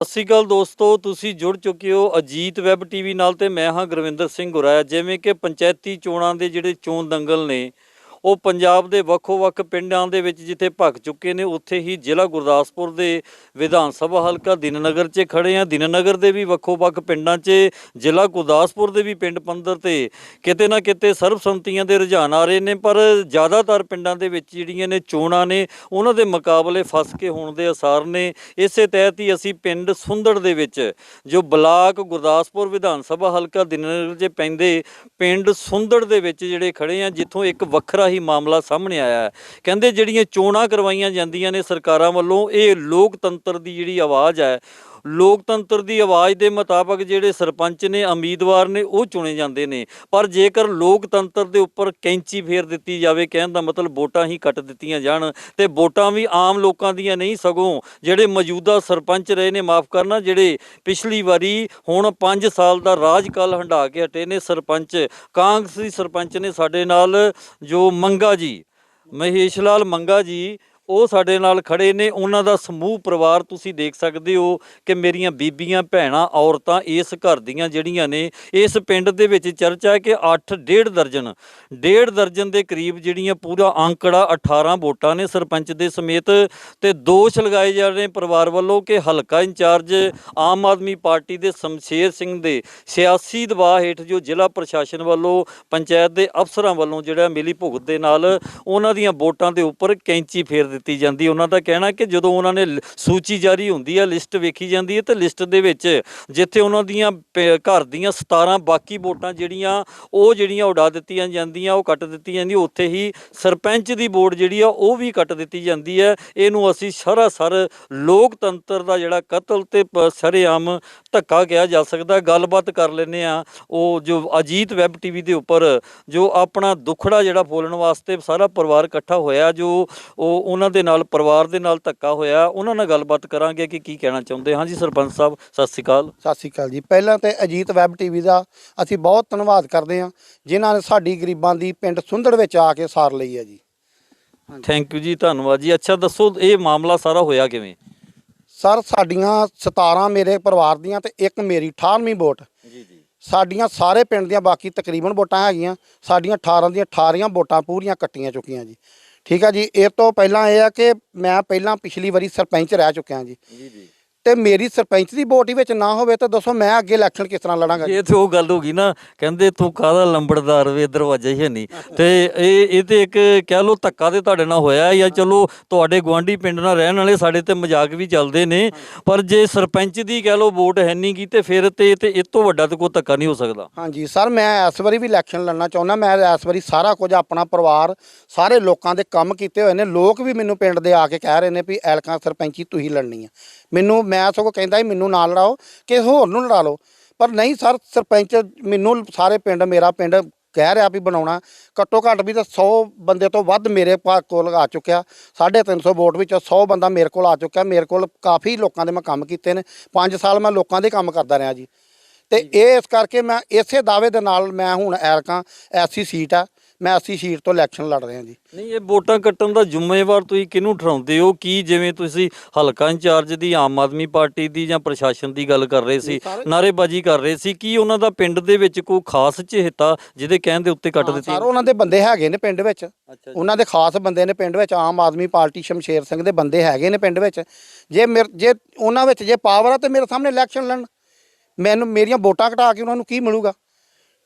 ਸਤਿ ਸ਼੍ਰੀ ਅਕਾਲ ਦੋਸਤੋ, ਤੁਸੀਂ ਜੁੜ ਚੁੱਕੇ ਹੋ ਅਜੀਤ ਵੈਬ ਟੀਵੀ ਨਾਲ ਤੇ ਮੈਂ ਹਾਂ ਗੁਰਵਿੰਦਰ ਸਿੰਘ ਗੁਰਾਇਆ ਜਿਵੇਂ ਕਿ ਪੰਚਾਇਤੀ ਚੋਣਾਂ ਦੇ ਜਿਹੜੇ ਚੋਣ ਦੰਗਲ ਨੇ ਉਹ ਪੰਜਾਬ ਦੇ ਵੱਖੋ-ਵੱਖ ਪਿੰਡਾਂ ਦੇ ਵਿੱਚ ਜਿੱਥੇ ਭਖ ਚੁੱਕੇ ਨੇ, ਉੱਥੇ ਹੀ ਜ਼ਿਲ੍ਹਾ ਗੁਰਦਾਸਪੁਰ ਦੇ ਵਿਧਾਨ ਸਭਾ ਹਲਕਾ ਦਿਨਨਗਰ 'ਚ ਖੜੇ ਆ। ਦਿਨਨਗਰ ਦੇ ਵੀ ਵੱਖੋ-ਵੱਖ ਪਿੰਡਾਂ 'ਚ, ਜ਼ਿਲ੍ਹਾ ਗੁਰਦਾਸਪੁਰ ਦੇ ਵੀ ਪਿੰਡ ਪੰਦਰ ਤੇ ਕਿਤੇ ਨਾ ਕਿਤੇ ਸਰਬਸੰਮਤੀਆਂ ਦੇ ਰੁਝਾਨ ਆ ਰਹੇ ਨੇ, ਪਰ ਜ਼ਿਆਦਾਤਰ ਪਿੰਡਾਂ ਦੇ ਵਿੱਚ ਜਿਹੜੀਆਂ ਨੇ ਚੋਣਾਂ ਨੇ, ਉਹਨਾਂ ਦੇ ਮੁਕਾਬਲੇ ਫਸ ਕੇ ਹੋਣ ਦੇ ਅਸਾਰ ਨੇ। ਇਸੇ ਤਹਿਤ ਹੀ ਅਸੀਂ ਪਿੰਡ ਸੁੰਦੜ ਦੇ ਵਿੱਚ, ਜੋ ਬਲਾਕ ਗੁਰਦਾਸਪੁਰ ਵਿਧਾਨ ਸਭਾ ਹਲਕਾ ਦਿਨਨਗਰ 'ਚ ਪੈਂਦੇ, ਪਿੰਡ ਸੁੰਦੜ ਦੇ ਵਿੱਚ ਜਿਹੜੇ ਖੜੇ ਆ, ਜਿੱਥੋਂ ਇੱਕ ਵੱਖਰਾ ਹੀ ਮਾਮਲਾ ਸਾਹਮਣੇ ਆਇਆ ਹੈ। ਕਹਿੰਦੇ ਜਿਹੜੀਆਂ ਚੋਣਾਂ ਕਰਵਾਈਆਂ ਜਾਂਦੀਆਂ ਨੇ ਸਰਕਾਰਾਂ ਵੱਲੋਂ, ਇਹ ਲੋਕਤੰਤਰ ਦੀ ਜਿਹੜੀ ਆਵਾਜ਼ ਹੈ ਲੋਕਤੰਤਰ ਦੀ ਆਵਾਜ਼ ਦੇ ਮੁਤਾਬਕ ਜਿਹੜੇ ਸਰਪੰਚ ਨੇ, ਉਮੀਦਵਾਰ ਨੇ, ਉਹ ਚੁਣੇ ਜਾਂਦੇ ਨੇ। ਪਰ ਜੇਕਰ ਲੋਕਤੰਤਰ ਦੇ ਉੱਪਰ ਕੈਂਚੀ ਫੇਰ ਦਿੱਤੀ ਜਾਵੇ, ਕਹਿਣ ਦਾ ਮਤਲਬ ਵੋਟਾਂ ਹੀ ਕੱਟ ਦਿੱਤੀਆਂ ਜਾਣ ਤੇ ਵੋਟਾਂ ਵੀ ਆਮ ਲੋਕਾਂ ਦੀਆਂ ਨਹੀਂ, ਸਗੋਂ ਜਿਹੜੇ ਮੌਜੂਦਾ ਸਰਪੰਚ ਰਹੇ ਨੇ, ਮਾਫ ਕਰਨਾ, ਜਿਹੜੇ ਪਿਛਲੀ ਵਾਰੀ ਹੁਣ 5 ਸਾਲ ਦਾ ਰਾਜਕਾਲ ਹੰਢਾ ਕੇ ਹਟੇ ਨੇ ਸਰਪੰਚ, ਕਾਂਗਰਸੀ ਸਰਪੰਚ ਨੇ ਸਾਡੇ ਨਾਲ ਜੋ ਮੰਗਾ ਜੀ, ਮਹੇਸ਼ ਲਾਲ ਮੰਗਾ ਜੀ ਉਹ ਸਾਡੇ ਨਾਲ ਖੜੇ ਨੇ। ਉਹਨਾਂ ਦਾ ਸਮੂਹ ਪਰਿਵਾਰ ਤੁਸੀਂ ਦੇਖ ਸਕਦੇ ਹੋ ਕਿ ਮੇਰੀਆਂ ਬੀਬੀਆਂ, ਭੈਣਾਂ, ਔਰਤਾਂ ਇਸ ਘਰ ਦੀਆਂ ਜਿਹੜੀਆਂ ਨੇ, ਇਸ ਪਿੰਡ ਦੇ ਵਿੱਚ ਚਰਚਾ ਹੈ ਕਿ 8 ਡੇਢ ਦਰਜਨ ਡੇਢ ਦਰਜਨ ਦੇ ਕਰੀਬ ਜਿਹੜੀਆਂ ਪੂਰਾ ਅੰਕੜਾ 18 ਵੋਟਾਂ ਨੇ ਸਰਪੰਚ ਦੇ ਸਮੇਤ ਤੇ ਦੋਸ਼ ਲਗਾਏ ਜਾ ਰਹੇ ਨੇ ਪਰਿਵਾਰ ਵੱਲੋਂ ਕਿ ਹਲਕਾ ਇੰਚਾਰਜ ਆਮ ਆਦਮੀ ਪਾਰਟੀ ਦੇ ਸ਼ਮਸ਼ੇਰ ਸਿੰਘ ਦੇ ਸਿਆਸੀ ਦਬਾਅ ਹੇਠ ਜੋ ਜ਼ਿਲ੍ਹਾ ਪ੍ਰਸ਼ਾਸਨ ਵੱਲੋਂ, ਪੰਚਾਇਤ ਦੇ ਅਫਸਰਾਂ ਵੱਲੋਂ ਜਿਹੜਾ ਮਿਲੀ ਭੁਗਤ ਦੇ ਨਾਲ ਉਹਨਾਂ ਦੀਆਂ ਵੋਟਾਂ ਦੇ ਉੱਪਰ ਕੈਂਚੀ ਫੇਰ ਦਿੱਤੀ ਜਾਂਦੀ ਉਹਨਾਂ ਦਾ ਕਹਿਣਾ ਕਿ ਜਦੋਂ ਉਹਨਾਂ ਨੇ ਸੂਚੀ ਜਾਰੀ ਹੁੰਦੀ ਹੈ, ਲਿਸਟ ਵੇਖੀ ਜਾਂਦੀ ਹੈ, ਤੇ ਲਿਸਟ ਦੇ ਵਿੱਚ ਜਿੱਥੇ ਉਹਨਾਂ ਦੀਆਂ ਪ- ਘਰ ਦੀਆਂ 17 ਬਾਕੀ ਵੋਟਾਂ ਜਿਹੜੀਆਂ, ਉਹ ਜਿਹੜੀਆਂ ਉਡਾ ਦਿੱਤੀਆਂ ਜਾਂਦੀਆਂ, ਉਹ ਕੱਟ ਦਿੱਤੀਆਂ ਜਾਂਦੀਆਂ ਉੱਥੇ ਹੀ ਸਰਪੰਚ ਦੀ ਵੋਟ ਜਿਹੜੀ ਆ, ਉਹ ਵੀ ਕੱਟ ਦਿੱਤੀ ਜਾਂਦੀ ਹੈ। ਇਹਨੂੰ ਅਸੀਂ ਸਰਾਸਰ ਲੋਕਤੰਤਰ ਦਾ ਜਿਹੜਾ ਕਤਲ ਤੇ ਪ- ਸਰੇਆਮ ਧੱਕਾ ਕਿਹਾ ਜਾ ਸਕਦਾ ਗੱਲਬਾਤ ਕਰ ਲੈਨੇ ਆ ਉਹ ਜੋ ਅਜੀਤ ਵੈਬ ਟੀਵੀ ਦੇ ਉੱਪਰ ਜੋ ਆਪਣਾ ਦੁੱਖੜਾ ਜਿਹੜਾ ਫੋਲਣ ਵਾਸਤੇ ਸਾਰਾ ਪਰਿਵਾਰ ਇਕੱਠਾ ਹੋਇਆ, ਜੋ ਉਹ ਉਹਨਾਂ ਦੇ ਨਾਲ ਪਰਿਵਾਰ ਦੇ ਨਾਲ ਧੱਕਾ ਹੋਇਆ। ਉਹਨਾਂ ਨਾਲ ਗੱਲਬਾਤ ਕਰਾਂਗੇ ਕਿ ਕੀ ਕਹਿਣਾ ਚਾਹੁੰਦੇ। ਹਾਂ ਜੀ ਸਰਪੰਚ ਸਾਹਿਬ ਸਤਿ ਸ਼੍ਰੀ ਅਕਾਲ। ਸਤਿ ਸ਼੍ਰੀ ਅਕਾਲ ਜੀ। ਪਹਿਲਾਂ ਤੇ ਅਜੀਤ ਵੈਬ ਟੀਵੀ ਦਾ ਅਸੀਂ ਬਹੁਤ ਧੰਨਵਾਦ ਕਰਦੇ ਹਾਂ ਜਿਨ੍ਹਾਂ ਨੇ ਸਾਡੀ ਗਰੀਬਾਂ ਦੀ ਪਿੰਡ ਸੁੰਦੜ ਵਿੱਚ ਆ ਕੇ ਸਾਰ ਲਈ ਹੈ ਜੀ। ਥੈਂਕ ਯੂ ਜੀ ਧੰਨਵਾਦ ਜੀ। ਅੱਛਾ ਦੱਸੋ ਇਹ ਮਾਮਲਾ ਸਾਰਾ ਹੋਇਆ ਕਿਵੇਂ? ਸਰ ਸਾਡੀਆਂ 17 ਮੇਰੇ ਪਰਿਵਾਰ ਦੀਆਂ ਤੇ ਇੱਕ ਮੇਰੀ 18ਵੀਂ ਵੋਟ। ਜੀ ਜੀ। ਸਾਡੀਆਂ ਸਾਰੇ ਪਿੰਡ ਦੀਆਂ ਬਾਕੀ ਤਕਰੀਬਨ ਵੋਟਾਂ ਹੈਗੀਆਂ। ਸਾਡੀਆਂ 18 ਦੀਆਂ 18 ਵੋਟਾਂ ਪੂਰੀਆਂ ਕੱਟੀਆਂ ਚੁੱਕੀਆਂ ਜੀ। ਠੀਕ ਆ ਜੀ, ਇਹ ਤੋਂ ਪਹਿਲਾਂ ਇਹ ਆ ਕਿ ਮੈਂ ਪਹਿਲਾਂ ਪਿਛਲੀ ਵਾਰੀ ਸਰਪੰਚ ਰਹਿ ਚੁੱਕਿਆ ਜੀ। ਜੀ ਜੀ। ਤੇ ਮੇਰੀ ਸਰਪੰਚ ਦੀ ਵੋਟ ਹੀ ਵਿੱਚ ਨਾ ਹੋਵੇ ਤਾਂ ਦੱਸੋ ਮੈਂ ਅੱਗੇ ਇਲੈਕਸ਼ਨ ਕਿਸ ਤਰ੍ਹਾਂ ਲੜਾਂਗਾ? ਜੀ? ਇਹ ਤੇ ਉਹ ਗੱਲ ਹੋ ਗਈ ਨਾ ਕਹਿੰਦੇ ਤੂੰ ਕਾਹਦਾ ਲੰਬੜਦਾਰ ਵੇ ਦਰਵਾਜ਼ਾ ਹੀ ਨਹੀਂ। ਤੇ ਇਹ ਇਹ ਤੇ ਇੱਕ ਕਹਿ ਲੋ ਧੱਕਾ ਤੇ ਤੁਹਾਡੇ ਨਾਲ ਹੋਇਆ ਜਾਂ ਚਲੋ ਤੁਹਾਡੇ ਗਵਾਂਢੀ ਪਿੰਡ ਨਾਲ ਰਹਿਣ ਵਾਲੇ ਸਾਡੇ ਤੇ ਮਜ਼ਾਕ ਵੀ ਚੱਲਦੇ ਨੇ ਪਰ ਜੇ ਸਰਪੰਚ ਦੀ ਕਹਿ ਲੋ ਵੋਟ ਹੈ ਨਹੀਂ ਗੀ ਤੇ ਫਿਰ ਤੇ ਤੇ ਇਹ ਤੋਂ ਵੱਡਾ ਤੇ ਕੋਈ ਧੱਕਾ ਨਹੀਂ ਹੋ ਸਕਦਾ। ਹਾਂਜੀ ਸਰ ਮੈਂ ਇਸ ਵਾਰੀ ਵੀ ਇਲੈਕਸ਼ਨ ਲੜਨਾ ਚਾਹੁੰਦਾ ਮੈਂ ਇਸ ਵਾਰੀ ਸਾਰਾ ਕੁਝ ਆਪਣਾ ਪਰਿਵਾਰ ਸਾਰੇ ਲੋਕਾਂ ਦੇ ਕੰਮ ਕੀਤੇ ਹੋਏ ਨੇ ਲੋਕ ਵੀ ਮੈਨੂੰ ਪਿੰਡ ਦੇ ਆ ਕੇ ਕਹਿ ਰਹੇ ਨੇ ਵੀ ਐਲਕਾਂ ਸਰਪੰਚੀ ਤੁਸੀਂ ਲੜਨੀ ਆ। ਮੈਨੂੰ ਮੈਂ ਸਗੋਂ ਕਹਿੰਦਾ ਸੀ ਮੈਨੂੰ ਨਾਲ ਲੜਾਓ ਕਿ ਹੋਰ ਨੂੰ ਲੜਾ ਲਓ। ਪਰ ਨਹੀਂ ਸਰ ਸਰਪੰਚ ਮੈਨੂੰ ਸਾਰੇ ਪਿੰਡ ਮੇਰਾ ਪਿੰਡ ਕਹਿ ਰਿਹਾ ਵੀ ਬਣਾਉਣਾ। ਘੱਟੋ ਘੱਟ ਵੀ ਤਾਂ 100 ਬੰਦੇ ਤੋਂ ਵੱਧ ਮੇਰੇ ਕੋਲ ਆ ਚੁੱਕਿਆ। 350 ਵੋਟ ਵਿੱਚ 100 ਬੰਦਾ ਮੇਰੇ ਕੋਲ ਆ ਚੁੱਕਿਆ। ਮੇਰੇ ਕੋਲ ਕਾਫੀ ਲੋਕਾਂ ਦੇ ਮੈਂ ਕੰਮ ਕੀਤੇ ਨੇ। 5 ਸਾਲ ਮੈਂ ਲੋਕਾਂ ਦੇ ਕੰਮ ਕਰਦਾ ਰਿਹਾ ਜੀ। ਤੇ ਇਹ ਇਸ ਕਰਕੇ ਮੈਂ ਇਸੇ ਦਾਅਵੇ ਦੇ ਨਾਲ ਮੈਂ ਹੁਣ ਐਲਕਾਂ ਐਸੀ ਸੀਟ ਆ। ਮੈਂ ਐਸੀ ਸੀਟ ਤੋਂ ਇਲੈਕਸ਼ਨ ਲੜ ਰਿਹਾ ਜੀ। ਨਹੀਂ ਇਹ ਵੋਟਾਂ ਕੱਟਣ ਦਾ ਜ਼ਿੰਮੇਵਾਰ ਤੁਸੀਂ ਕਿਹਨੂੰ ਠਹਿਰਾਉਂਦੇ ਹੋ? ਕੀ ਜਿਵੇਂ ਤੁਸੀਂ ਹਲਕਾ ਇੰਚਾਰਜ ਦੀ ਆਮ ਆਦਮੀ ਪਾਰਟੀ ਦੀ ਜਾਂ ਪ੍ਰਸ਼ਾਸਨ ਦੀ ਗੱਲ ਕਰ ਰਹੇ ਸੀ ਸਾਰੇ- ਨਾਰੇਬਾਜ਼ੀ ਕਰ ਰਹੇ ਸੀ ਕੀ ਉਹਨਾਂ ਦਾ ਪਿੰਡ ਦੇ ਵਿੱਚ ਕੋਈ ਖਾਸ ਚਿਹਤਾ ਜਿਹਦੇ ਕਹਿਣ ਦੇ ਉੱਤੇ ਕੱਟ ਦਿੱਤੀ? ਸਰ ਉਹਨਾਂ ਦੇ ਬੰਦੇ ਹੈਗੇ ਨੇ ਪਿੰਡ ਵਿੱਚ। ਉਹਨਾਂ ਦੇ ਖਾਸ ਬੰਦੇ ਨੇ ਪਿੰਡ ਵਿੱਚ ਆਮ ਆਦਮੀ ਪਾਰਟੀ ਸ਼ਮਸ਼ੇਰ ਸਿੰਘ ਦੇ ਬੰਦੇ ਹੈਗੇ ਨੇ ਪਿੰਡ ਵਿੱਚ। ਜੇ ਮੇਰ ਜੇ ਉਹਨਾਂ ਵਿੱਚ ਜੇ ਪਾਵਰ ਆ ਤੇ ਮੇਰੇ ਸਾਹਮਣੇ ਇਲੈਕਸ਼ਨ ਲੜਨ। ਮੈਨੂੰ ਮੇਰੀਆਂ ਵੋਟਾਂ ਘਟਾ ਕੇ ਉਹਨਾਂ ਨੂੰ ਕੀ ਮਿਲੂਗਾ?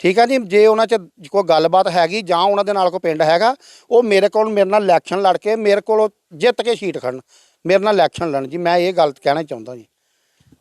ਠੀਕ ਹੈ ਜੀ? ਜੇ ਉਹਨਾਂ 'ਚ ਕੋਈ ਗੱਲਬਾਤ ਹੈਗੀ ਜਾਂ ਉਹਨਾਂ ਦੇ ਨਾਲ ਕੋਈ ਪਿੰਡ ਹੈਗਾ, ਉਹ ਮੇਰੇ ਕੋਲ ਮੇਰੇ ਨਾਲ ਇਲੈਕਸ਼ਨ ਲੜ ਕੇ ਮੇਰੇ ਕੋਲੋਂ ਜਿੱਤ ਕੇ ਸੀਟ ਖੜਨ ਮੇਰੇ ਨਾਲ ਇਲੈਕਸ਼ਨ ਲੜਨ ਜੀ, ਮੈਂ ਇਹ ਗੱਲ ਕਹਿਣਾ ਚਾਹੁੰਦਾ ਜੀ।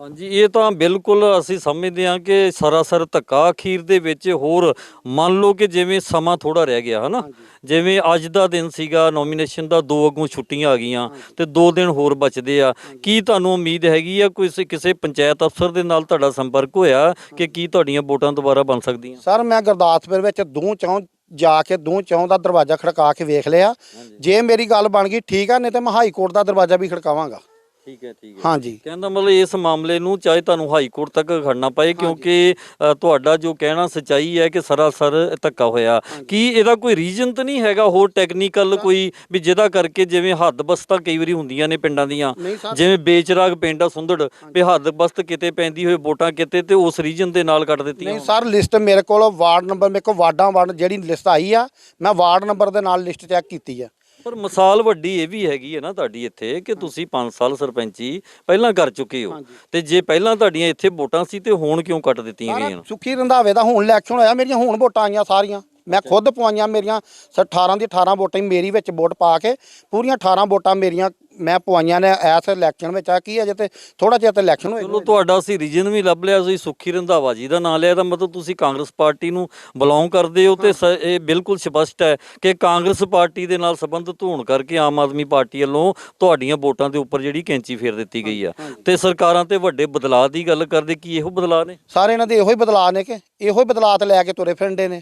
ਹਾਂਜੀ ਇਹ ਤਾਂ ਬਿਲਕੁਲ ਅਸੀਂ ਸਮਝਦੇ ਹਾਂ ਕਿ ਸਰਾਸਰ ਧੱਕਾ ਅਖੀਰ ਦੇ ਵਿੱਚ ਹੋਰ ਮੰਨ ਲਓ ਕਿ ਜਿਵੇਂ ਸਮਾਂ ਥੋੜਾ ਰਹਿ ਗਿਆ ਹਨਾ? ਜਿਵੇਂ ਅੱਜ ਦਾ ਦਿਨ ਸੀਗਾ ਨੋਮੀਨੇਸ਼ਨ ਦਾ ਦੋ ਅੱਗੋਂ ਛੁੱਟੀਆਂ ਆ ਗਈਆਂ ਤੇ ਦੋ ਦਿਨ ਹੋਰ ਬਚਦੇ ਆ। ਕੀ ਤੁਹਾਨੂੰ ਉਮੀਦ ਹੈਗੀ ਆ ਕੋਈ ਕਿਸੇ- ਪੰਚਾਇਤ ਅਫਸਰ ਦੇ ਨਾਲ ਤੁਹਾਡਾ ਸੰਪਰਕ ਹੋਇਆ ਕਿ ਕੀ ਤੁਹਾਡੀਆਂ ਵੋਟਾਂ ਦੁਬਾਰਾ ਬਣ ਸਕਦੀਆਂ? ਸਰ ਮੈਂ ਗੁਰਦਾਸਪੁਰ ਵਿੱਚ ਦੂੰ ਚੌਂ ਜਾ ਕੇ ਦੂੰ ਚੌਂ ਦਾ ਦਰਵਾਜ਼ਾ ਖੜਕਾ ਕੇ ਵੇਖ ਲਿਆ। ਜੇ ਮੇਰੀ ਗੱਲ ਬਣ ਗਈ ਠੀਕ ਆ ਨਹੀਂ ਤੇ ਮੈਂ ਹਾਈ ਕੋਰਟ ਦਾ ਦਰਵਾਜ਼ਾ ਵੀ ਖੜਕਾਵਾਂਗਾ। ਠੀਕ ਹੈ ਠੀਕ ਹੈ। ਹਾਂਜੀ। ਕਹਿੰਦਾ ਮਤਲਬ ਇਸ ਮਾਮਲੇ ਨੂੰ ਚਾਹੇ ਤੁਹਾਨੂੰ ਹਾਈ ਕੋਰਟ ਤੱਕ ਖੜਨਾ ਪਏ ਕਿਉਂਕਿ ਅ, ਤੁਹਾਡਾ ਜੋ ਕਹਿਣਾ ਸਚਾਈ ਹੈ ਕਿ ਸਰਾਸਰ ਧੱਕਾ ਹੋਇਆ। ਕੀ ਇਹਦਾ ਕੋਈ ਰੀਜਨ ਤਾਂ ਨਹੀਂ ਹੈਗਾ ਹੋਰ ਟੈਕਨੀਕਲ ਕੋਈ ਵੀ ਜਿਹਦਾ ਕਰਕੇ ਜਿਵੇਂ ਹੱਦ ਬਸਤਾਂ ਕਈ ਵਾਰੀ ਹੁੰਦੀਆਂ ਨੇ ਪਿੰਡਾਂ ਦੀਆਂ? ਨਹੀਂ ਸਰ। ਜਿਵੇਂ ਬੇਚਰਾਗ ਪਿੰਡ ਆ ਸੁੰਦੜ ਵੀ ਹੱਦ ਬਸਤ ਕਿਤੇ ਪੈਂਦੀ ਹੋਏ ਵੋਟਾਂ ਕਿਤੇ ਤੇ ਉਸ ਰੀਜਨ ਦੇ ਨਾਲ ਕੱਟ ਦਿੱਤੀਆਂ ਨਹੀਂ ਸਰ ਲਿਸਟ ਮੇਰੇ ਕੋਲ ਵਾਰਡ ਨੰਬਰ ਮੇਰੇ ਕੋਲ ਵਾਰਡਾਂ ਵਾਰਡ ਜਿਹੜੀ ਲਿਸਟ ਆਈ ਆ ਮੈਂ ਵਾਰਡ ਨੰਬਰ ਦੇ ਨਾਲ ਲਿਸਟ ਚੈੱਕ ਕੀਤੀ ਆ। ਪਰ ਮਿਸਾਲ ਵੱਡੀ ਇਹ ਵੀ ਹੈਗੀ ਹੈ ਨਾ ਤੁਹਾਡੀ ਇੱਥੇ ਕਿ ਤੁਸੀਂ 5 ਸਾਲ ਸਰਪੰਚੀ ਪਹਿਲਾਂ ਕਰ ਚੁੱਕੇ ਹੋ ਤੇ ਜੇ ਪਹਿਲਾਂ ਤੁਹਾਡੀਆਂ ਇੱਥੇ ਵੋਟਾਂ ਸੀ ਤੇ ਹੁਣ ਕਿਉਂ ਕੱਟ ਦਿੱਤੀਆਂ ਗਈਆਂ ਸੁੱਖੀ ਰੰਧਾਵੇ ਦਾ ਹੁਣ ਇਲੈਕਸ਼ਨ ਹੋਇਆ ਮੇਰੀਆਂ ਹੁਣ ਵੋਟਾਂ ਆਈਆਂ ਸਾਰੀਆਂ। ਮੈਂ ਖੁਦ ਪਵਾਈਆਂ ਮੇਰੀਆਂ ਸ- 18 ਦੀ 18 ਵੋਟਾਂ ਹੀ ਮੇਰੀ ਵਿੱਚ ਵੋਟ ਪਾ ਕੇ ਪੂਰੀਆਂ 18 ਵੋਟਾਂ ਮੇਰੀਆਂ ਮੈਂ ਪਵਾਈਆਂ ਨੇ ਐਸ ਇਲੈਕਸ਼ਨ ਵਿੱਚ। ਆ ਕੀ ਅਜੇ ਤੇ ਥੋੜਾ ਜਿਹਾ ਤੇ ਇਲੈਕਸ਼ਨ ਹੋਏ ਚਲੋ ਤੁਹਾਡਾ ਅਸੀਂ ਰੀਜਨ ਵੀ ਲੱਭ ਲਿਆ ਤੁਸੀਂ ਸੁੱਖੀ ਰੰਧਾਵਾ ਜੀ ਦਾ ਨਾਂ ਲਿਆ ਤਾਂ ਮਤਲਬ ਤੁਸੀਂ ਕਾਂਗਰਸ ਪਾਰਟੀ ਨੂੰ ਬਿਲੋਂਗ ਕਰਦੇ ਹੋ ਤੇ ਸ- ਇਹ ਬਿਲਕੁਲ ਸਪਸ਼ਟ ਹੈ ਕਿ ਕਾਂਗਰਸ ਪਾਰਟੀ ਦੇ ਨਾਲ ਸੰਬੰਧਿਤ ਹੋਣ ਕਰਕੇ ਆਮ ਆਦਮੀ ਪਾਰਟੀ ਵੱਲੋਂ ਤੁਹਾਡੀਆਂ ਵੋਟਾਂ ਦੇ ਉੱਪਰ ਜਿਹੜੀ ਕੈਂਚੀ ਫੇਰ ਦਿੱਤੀ ਗਈ ਆ। ਤੇ ਸਰਕਾਰਾਂ ਤੇ ਵੱਡੇ ਬਦਲਾਅ ਦੀ ਗੱਲ ਕਰਦੇ ਕੀ ਇਹੋ ਬਦਲਾਅ ਨੇ? ਸਾਰੇ ਇਹਨਾਂ ਦੇ ਇਹੋ ਹੀ ਬਦਲਾਅ ਨੇ ਕਿ ਇਹੋ ਹੀ ਬਦਲਾਅ ਤੇ ਲੈ ਕੇ ਤੁਰੇ ਫਿਰਦੇ ਨੇ।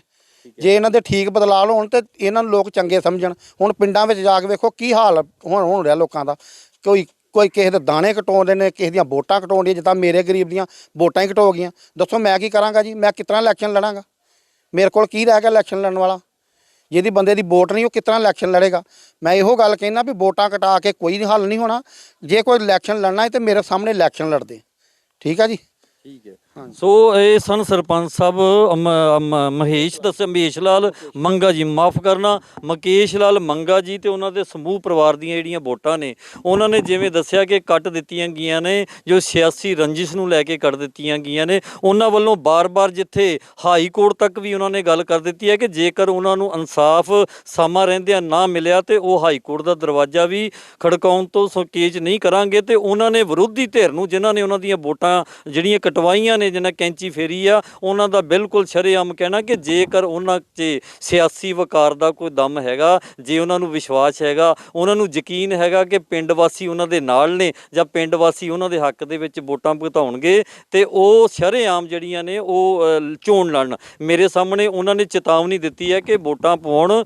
ਜੇ ਇਹਨਾਂ ਦੇ ਠੀਕ ਬਦਲਾਅ ਹੋਣ ਤੇ ਇਹਨਾਂ ਨੂੰ ਲੋਕ ਚੰਗੇ ਸਮਝਣ ਹੁਣ ਪਿੰਡਾਂ ਵਿੱਚ ਜਾ ਕੇ ਵੇਖੋ ਕੀ ਹਾਲ ਹੁਣ ਹੋਣ ਰਿਹਾ ਲੋਕਾਂ ਦਾ। ਕੋਈ ਕੋਈ ਕਿਸੇ ਦੇ ਦਾਣੇ ਕਟਾਉਂਦੇ ਨੇ ਕਿਸੇ ਦੀਆਂ ਵੋਟਾਂ ਕਟਾਉਂਦੀਆਂ ਜਿੱਦਾਂ ਮੇਰੇ ਗਰੀਬ ਦੀਆਂ ਵੋਟਾਂ ਹੀ ਕਟੋ ਗਈਆਂ। ਦੱਸੋ ਮੈਂ ਕੀ ਕਰਾਂਗਾ ਜੀ? ਮੈਂ ਕਿਤਨਾ ਇਲੈਕਸ਼ਨ ਲੜਾਂਗਾ? ਮੇਰੇ ਕੋਲ ਕੀ ਰਹਿ ਗਿਆ ਇਲੈਕਸ਼ਨ ਲੜਨ ਵਾਲਾ? ਜਿਹਦੀ ਬੰਦੇ ਦੀ ਵੋਟ ਨਹੀਂ ਉਹ ਕਿਤਨਾ ਇਲੈਕਸ਼ਨ ਲੜੇਗਾ? ਮੈਂ ਇਹੋ ਗੱਲ ਕਹਿਣਾ ਵੀ ਵੋਟਾਂ ਕਟਾ ਕੇ ਕੋਈ ਹੱਲ ਨਹੀਂ ਹੋਣਾ। ਜੇ ਕੋਈ ਇਲੈਕਸ਼ਨ ਲੜਨਾ ਹੈ ਤੇ ਮੇਰੇ ਸਾਹਮਣੇ ਇਲੈਕਸ਼ਨ ਲੜਦੇ। ਠੀਕ ਆ ਜੀ? ਠੀਕ ਹੈ। ਸੋ ਇਹ ਸਨ ਸਰਪੰਚ ਸਾਹਿਬ ਅਮ- ਅਮ- ਮਹੇਸ਼ ਦੱਸ ਮਹੇਸ਼ ਲਾਲ, ਮੰਗਾ ਜੀ ਮਾਫ ਕਰਨਾ, ਮਕੇਸ਼ ਲਾਲ, ਮੰਗਾ ਜੀ ਤੇ ਉਹਨਾਂ ਦੇ ਸਮੂਹ ਪਰਿਵਾਰ ਦੀਆਂ ਜਿਹੜੀਆਂ ਵੋਟਾਂ ਨੇ, ਉਹਨਾਂ ਨੇ ਜਿਵੇਂ ਦੱਸਿਆ ਕਿ ਕੱਟ ਦਿੱਤੀਆਂ ਗਈਆਂ ਨੇ, ਜੋ ਸਿਆਸੀ ਰੰਜਿਸ਼ ਨੂੰ ਲੈ ਕੇ ਕੱਟ ਦਿੱਤੀਆਂ ਗਈਆਂ ਨੇ, ਉਹਨਾਂ ਵੱਲੋਂ ਬਾਰ-ਬਾਰ ਜਿੱਥੇ ਹਾਈ ਕੋਰਟ ਤੱਕ ਵੀ ਉਹਨਾਂ ਨੇ ਗੱਲ ਕਰ ਦਿੱਤੀ ਹੈ ਕਿ ਜੇਕਰ ਉਹਨਾਂ ਨੂੰ ਇਨਸਾਫ ਸਮਾਂ ਰਹਿੰਦਿਆਂ ਨਾ ਮਿਲਿਆ ਤੇ ਉਹ ਹਾਈ ਕੋਰਟ ਦਾ ਦਰਵਾਜ਼ਾ ਵੀ ਖੜਕਾਉਣ ਤੋਂ ਸੰਕੇਚ ਨਹੀਂ ਕਰਾਂਗੇ ਤੇ ਉਹਨਾਂ ਨੇ ਵਿਰੋਧੀ ਧਿਰ ਨੂੰ, ਜਿਨ੍ਹਾਂ ਨੇ ਉਹਨਾਂ ਦੀਆਂ ਵੋਟਾਂ ਜਿਹੜੀਆਂ ਕਟਵਾਈਆਂ ਨੇ ਜਿਨ੍ਹਾਂ ਕੈਂਚੀ ਫੇਰੀ ਆ, ਉਹਨਾਂ ਦਾ ਬਿਲਕੁਲ ਸ਼ਰੇਆਮ ਕਹਿਣਾ ਕਿ ਜੇਕਰ ਉਹਨਾਂ 'ਚ ਸਿਆਸੀ ਵਕਾਰ ਦਾ ਕੋਈ ਦਮ ਹੈਗਾ, ਜੇ ਉਹਨਾਂ ਨੂੰ ਵਿਸ਼ਵਾਸ ਹੈਗਾ, ਉਹਨਾਂ ਨੂੰ ਯਕੀਨ ਹੈਗਾ ਕਿ ਪਿੰਡ ਵਾਸੀ ਉਹਨਾਂ ਦੇ ਨਾਲ ਨੇ ਜਾਂ ਪਿੰਡ ਵਾਸੀ ਉਹਨਾਂ ਦੇ ਹੱਕ ਦੇ ਵਿੱਚ ਵੋਟਾਂ ਭੁਗਤਾਉਣਗੇ, ਤੇ ਉਹ ਸ਼ਰੇਆਮ ਜਿਹੜੀਆਂ ਨੇ ਉਹ ਚੋਣ ਲੜਨ। ਮੇਰੇ ਸਾਹਮਣੇ ਉਹਨਾਂ ਨੇ ਚੇਤਾਵਨੀ ਦਿੱਤੀ ਹੈ ਕਿ ਵੋਟਾਂ ਪਾਉਣ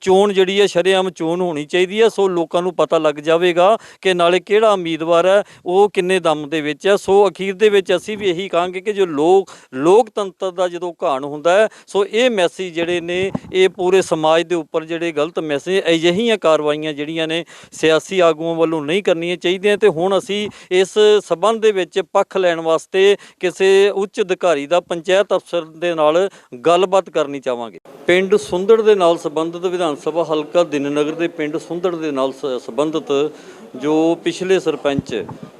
ਚੋਣ ਜਿਹੜੀ ਹੈ ਸ਼ਰੇਆਮ ਚੋਣ ਹੋਣੀ ਚਾਹੀਦੀ ਹੈ, ਸੋ ਲੋਕਾਂ ਨੂੰ ਪਤਾ ਲੱਗ ਜਾਵੇਗਾ ਕਿ ਨਾਲੇ ਕਿਹੜਾ ਉਮੀਦਵਾਰ ਹੈ, ਉਹ ਕਿੰਨੇ ਦਮ ਦੇ ਵਿੱਚ ਹੈ। ਸੋ ਅਖੀਰ ਦੇ ਵਿੱਚ ਅਸੀਂ ਵੀ ਇਹੀ ਕਹਾਂਗੇ ਕਿ ਜੋ ਲੋਕ, ਲੋਕਤੰਤਰ ਦਾ ਜਦੋਂ ਘਾਣ ਹੁੰਦਾ ਹੈ, ਸੋ ਇਹ ਮੈਸੇਜ ਜਿਹੜੇ ਨੇ, ਇਹ ਪੂਰੇ ਸਮਾਜ ਦੇ ਉੱਪਰ ਜਿਹੜੇ ਗਲਤ ਮੈਸੇਜ ਅਜਿਹੀਆਂ ਕਾਰਵਾਈਆਂ ਜਿਹੜੀਆਂ ਨੇ ਸਿਆਸੀ ਆਗੂਆਂ ਵੱਲੋਂ ਨਹੀਂ ਕਰਨੀਆਂ ਚਾਹੀਦੀਆਂ ਤੇ ਹੁਣ ਅਸੀਂ ਇਸ ਸਬੰਧ ਦੇ ਵਿੱਚ ਪੱਖ ਲੈਣ ਵਾਸਤੇ ਕਿਸੇ ਉੱਚ ਅਧਿਕਾਰੀ ਦਾ ਪੰਚਾਇਤ ਅਫਸਰ ਦੇ ਨਾਲ ਗੱਲਬਾਤ ਕਰਨੀ ਚਾਹਾਂਗੇ। ਪਿੰਡ ਸੁੰਦੜ ਦੇ ਨਾਲ ਸੰਬੰਧਿਤ ਵਿਧਾਨ ਸਭਾ ਹਲਕਾ ਦਿਨਨਗਰ ਦੇ ਪਿੰਡ ਸੁੰਦੜ ਦੇ ਨਾਲ ਸੰਬੰਧਿਤ ਜੋ ਪਿਛਲੇ ਸਰਪੰਚ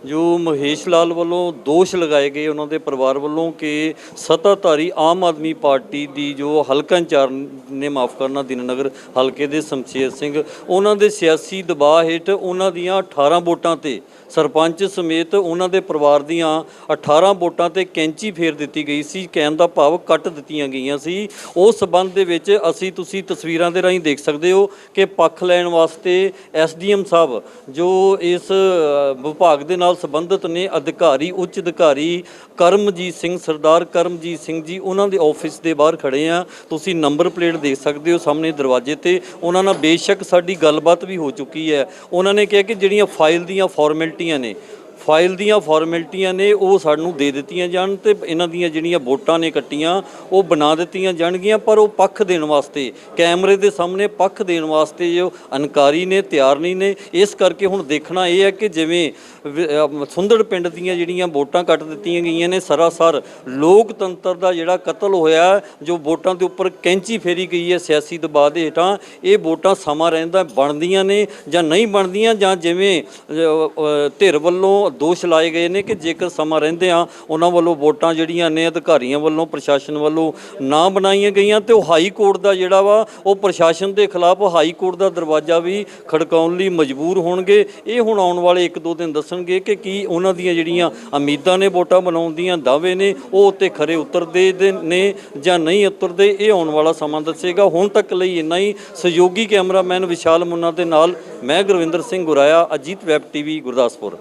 ਜੋ ਮਹੇਸ਼ ਲਾਲ ਵੱਲੋਂ ਦੋਸ਼ ਲਗਾਏ ਗਏ ਉਹਨਾਂ ਦੇ ਪਰਿਵਾਰ ਵੱਲੋਂ ਕਿ ਸੱਤਾਧਾਰੀ ਆਮ ਆਦਮੀ ਪਾਰਟੀ ਦੀ ਜੋ ਹਲਕਾ ਇੰਚਾਰਜ ਨੇ ਮਾਫ ਕਰਨਾ, ਦਿਨਨਗਰ ਹਲਕੇ ਦੇ ਸ਼ਮਸ਼ੇਰ ਸਿੰਘ, ਉਹਨਾਂ ਦੇ ਸਿਆਸੀ ਦਬਾਅ ਹੇਠ ਉਹਨਾਂ ਦੀਆਂ 18 ਵੋਟਾਂ ਤੇ ਸਰਪੰਚ ਸਮੇਤ ਉਹਨਾਂ ਦੇ ਪਰਿਵਾਰ ਦੀਆਂ 18 ਵੋਟਾਂ ਤੇ ਕੈਂਚੀ ਫੇਰ ਦਿੱਤੀ ਗਈ ਸੀ, ਕਹਿਣ ਦਾ ਭਾਵ ਕੱਟ ਦਿੱਤੀਆਂ ਗਈਆਂ ਸੀ। ਉਸ ਸਬੰਧ ਦੇ ਵਿੱਚ ਅਸੀਂ ਤੁਸੀਂ ਤਸਵੀਰਾਂ ਦੇ ਰਾਹੀਂ ਦੇਖ ਸਕਦੇ ਹੋ ਕਿ ਪੱਖ ਲੈਣ ਵਾਸਤੇ ਐਸਡੀਐਮ ਸਾਹਿਬ ਜੋ ਇਸ ਵਿਭਾਗ ਦੇ ਨਾਲ ਸੰਬੰਧਿਤ ਨੇ ਅਧਿਕਾਰੀ, ਉੱਚ ਅਧਿਕਾਰੀ ਕਰਮਜੀਤ ਸਿੰਘ, ਸਰਦਾਰ ਕਰਮਜੀਤ ਸਿੰਘ ਜੀ, ਉਹਨਾਂ ਦੇ ਆਫਿਸ ਦੇ ਬਾਹਰ ਖੜੇ ਆ। ਤੁਸੀਂ ਨੰਬਰ ਪਲੇਟ ਦੇਖ ਸਕਦੇ ਹੋ ਸਾਹਮਣੇ ਦਰਵਾਜ਼ੇ ਤੇ। ਉਹਨਾਂ ਨਾਲ ਬੇਸ਼ੱਕ ਸਾਡੀ ਗੱਲਬਾਤ ਵੀ ਹੋ ਚੁੱਕੀ ਹੈ। ਉਹਨਾਂ ਨੇ ਕਿਹਾ ਕਿ ਜਿਹੜੀਆਂ ਫਾਈਲ ਦੀਆਂ ਫਾਰਮੈਲਿਟੀਆਂ ਨੇ ਫਾਈਲ ਦੀਆਂ ਫਾਰਮੈਲਿਟੀਆਂ ਨੇ, ਉਹ ਸਾਨੂੰ ਦੇ ਦਿੱਤੀਆਂ ਜਾਣ ਤੇ ਇਹਨਾਂ ਦੀਆਂ ਜਿਹੜੀਆਂ ਵੋਟਾਂ ਨੇ ਕੱਟੀਆਂ, ਉਹ ਬਣਾ ਦਿੱਤੀਆਂ ਜਾਣਗੀਆਂ, ਪਰ ਉਹ ਪੱਖ ਦੇਣ ਵਾਸਤੇ, ਕੈਮਰੇ ਦੇ ਸਾਹਮਣੇ ਪੱਖ ਦੇਣ ਵਾਸਤੇ ਜੋ ਅਨਕਾਰੀ ਨੇ ਤਿਆਰ ਨਹੀਂ ਨੇ, ਇਸ ਕਰਕੇ ਹੁਣ ਦੇਖਣਾ ਇਹ ਹੈ ਕਿ ਜਿਵੇਂ ਵਿ- ਪਿੰਡ ਦੀਆਂ ਜਿਹੜੀਆਂ ਵੋਟਾਂ ਕੱਟ ਦਿੱਤੀਆਂ ਗਈਆਂ ਨੇ, ਸਰਾਸਰ ਲੋਕਤੰਤਰ ਦਾ ਜਿਹੜਾ ਕਤਲ ਹੋਇਆ, ਜੋ ਵੋਟਾਂ ਦੇ ਉੱਪਰ ਕੈਂਚੀ ਫੇਰੀ ਗਈ ਹੈ ਸਿਆਸੀ ਦਬਾਅ ਦੇ ਹੇਠਾਂ, ਇਹ ਵੋਟਾਂ ਸਮਾਂ ਰਹਿੰਦਾ ਬਣਦੀਆਂ ਨੇ ਜਾਂ ਨਹੀਂ ਬਣਦੀਆਂ, ਜਾਂ ਜਿਵੇਂ ਧਿਰ ਵੱਲੋਂ ਦੋਸ਼ ਲਾਏ ਗਏ ਨੇ ਕਿ ਜੇਕਰ ਸਮਾਂ ਰਹਿੰਦੇ ਆ, ਉਹਨਾਂ ਵੱਲੋਂ ਵੋਟਾਂ ਜਿਹੜੀਆਂ ਨੇ ਅਧਿਕਾਰੀਆਂ ਵੱਲੋਂ, ਪ੍ਰਸ਼ਾਸਨ ਵੱਲੋਂ ਨਾ ਬਣਾਈਆਂ ਗਈਆਂ ਤੇ ਉਹ ਹਾਈ ਕੋਰਟ ਦਾ ਜਿਹੜਾ ਵਾ, ਉਹ ਪ੍ਰਸ਼ਾਸਨ ਦੇ ਖਿਲਾਫ ਹਾਈ ਕੋਰਟ ਦਾ ਦਰਵਾਜ਼ਾ ਵੀ ਖੜਕਾਉਣ ਲਈ ਮਜਬੂਰ ਹੋਣਗੇ। ਇਹ ਹੁਣ ਆਉਣ ਵਾਲੇ ਇੱਕ ਦੋ ਦਿਨ ਦੱਸਣਗੇ ਕਿ ਕੀ ਉਹਨਾਂ ਦੀਆਂ ਜਿਹੜੀਆਂ ਉਮੀਦਾਂ ਨੇ ਵੋਟਾਂ ਬਣਾਉਣ ਦੀਆਂ ਦਾਅਵੇ ਨੇ, ਉਹ ਉੱਤੇ ਖਰੇ ਉਤਰਦੇ ਦੇ ਨੇ ਜਾਂ ਨਹੀਂ ਉਤਰਦੇ, ਇਹ ਆਉਣ ਵਾਲਾ ਸਮਾਂ ਦੱਸੇਗਾ। ਹੁਣ ਤੱਕ ਲਈ ਇੰਨਾ ਹੀ। ਸਹਿਯੋਗੀ ਕੈਮਰਾਮੈਨ ਵਿਸ਼ਾਲ ਮੁੰਨਾ ਦੇ ਨਾਲ ਮੈਂ ਗੁਰਵਿੰਦਰ ਸਿੰਘ ਗੁਰਾਇਆ, ਅਜੀਤ ਵੈਬ ਟੀਵੀ, ਗੁਰਦਾਸਪੁਰ।